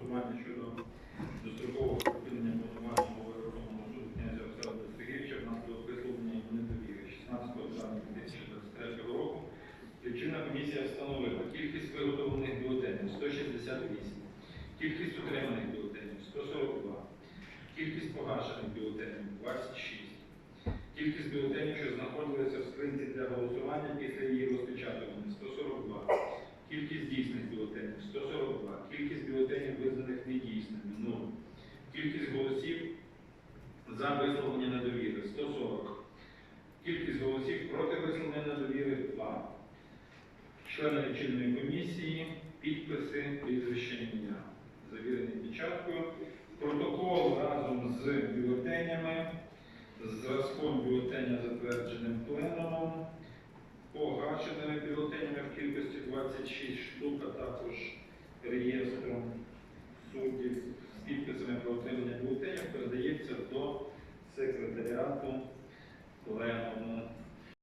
Щодо дострокового припинення повноважень голови Верховного суду князя Олександра Сергійовича внаслідок висловлення недовіри 16 травня 2023 року. Причина комісія встановила кількість виготовлених бюлетенів 168, кількість отриманих бюлетенів 142, кількість погашених бюлетенів 26, кількість бюлетенів, що знаходилися в скринці для голосування після її розпечатування 142. Кількість дійсних бюлетенів 142. Кількість бюлетенів визнаних недійсними 0. Кількість голосів за висловлення недовіри 140. Кількість голосів проти висловлення недовіри 2. Члени лічильної комісії, підписи, прізвище ім'я. Завірений печаткою. Протокол разом з бюлетенями, з зразком бюлетеня затвердженим пленумом бюлетенів